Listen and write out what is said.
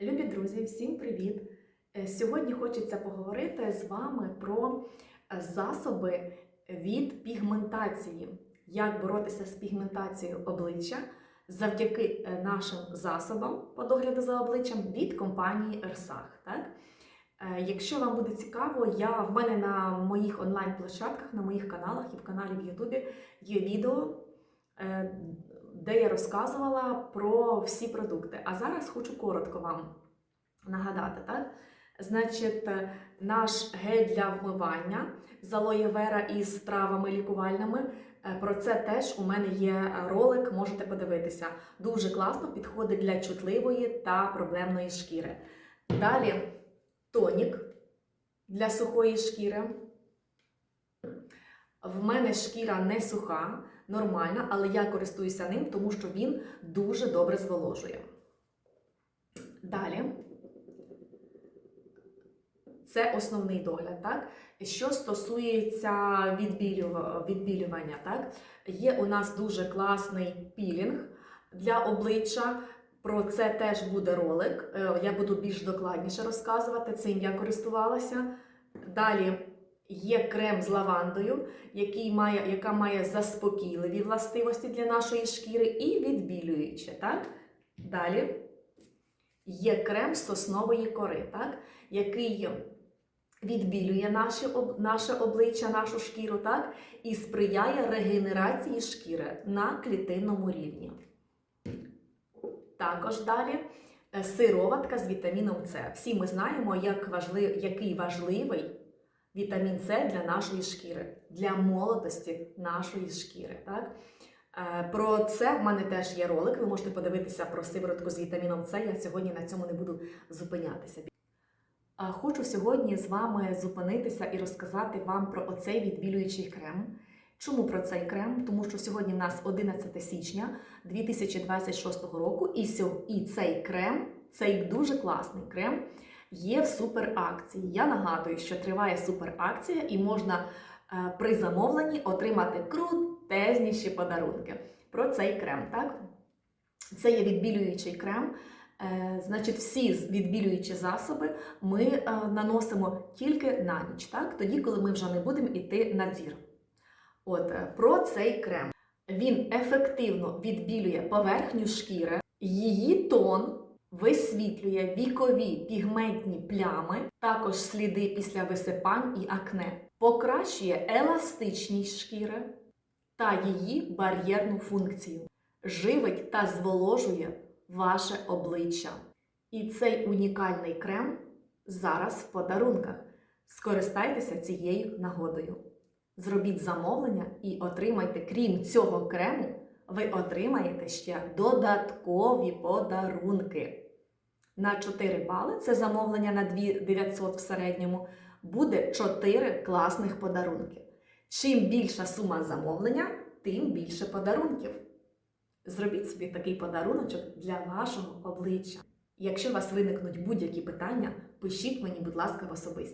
Любі друзі, всім привіт! Е, Сьогодні хочеться поговорити з вами про е, засоби від пігментації, як боротися з пігментацією обличчя завдяки е, нашим засобам по догляду за обличчям від компанії Ерсах. Так? Якщо вам буде цікаво, я в мене на моїх онлайн-площадках, на моїх каналах і в каналі в Ютубі є відео, де я розказувала про всі продукти. А зараз хочу коротко вам нагадати, так? Значить, наш гель для вмивання з алоє вера із травами лікувальними. е, Про це теж у мене є ролик, можете подивитися. Дуже класно підходить для чутливої та проблемної шкіри. Далі тонік для сухої шкіри. В мене шкіра не суха, нормальна, але я користуюся ним, тому що він дуже добре зволожує. Далі. Це основний догляд, так? Що стосується відбілювання, так? Є у нас дуже класний пілінг для обличчя. Про це теж буде ролик. Е, Я буду більш докладніше розказувати. Цим я користувалася. Далі є крем з лавандою, який має, яка має заспокійливі властивості для нашої шкіри і відбілююче. Так? Далі є крем з соснової кори, так? який відбілює наше, наше обличчя, нашу шкіру, так? і сприяє регенерації шкіри на клітинному рівні. Також далі е, сироватка з вітаміном С. Всі ми знаємо, як важлив, який важливий вітамін С для нашої шкіри, для молодості нашої шкіри. Так? Е, Про це в мене теж є ролик. Ви можете подивитися про сиворотку з вітаміном С. Я сьогодні на цьому не буду зупинятися. Хочу сьогодні з вами зупинитися і розказати вам про оцей відбілюючий крем. Чому про цей крем? Тому що сьогодні в нас 11 січня 2026 року, і цей крем, цей дуже класний крем, є в суперакції. Я нагадую, що триває суперакція і можна е, при замовленні отримати крутезніші подарунки. Про цей крем, так? Це є відбілюючий крем. Е, Значить, всі відбілюючі засоби ми е, наносимо тільки на ніч, так? тоді, коли ми вже не будемо йти на двір. От про цей крем. Він ефективно відбілює поверхню шкіри, її тон висвітлює вікові пігментні плями, також сліди після висипань і акне, покращує еластичність шкіри та її бар'єрну функцію, живить та зволожує ваше обличчя. І цей унікальний крем зараз в подарунках. Скористайтеся цією нагодою. Зробіть замовлення і отримайте, крім цього крему, ви отримаєте ще додаткові подарунки. На 4 бали це замовлення на 2900 в середньому, буде 4 класних подарунки. Чим більша сума замовлення, тим більше подарунків. Зробіть собі такий подаруночок для вашого обличчя. Якщо у вас виникнуть будь-які питання, пишіть мені, будь ласка, в особисті.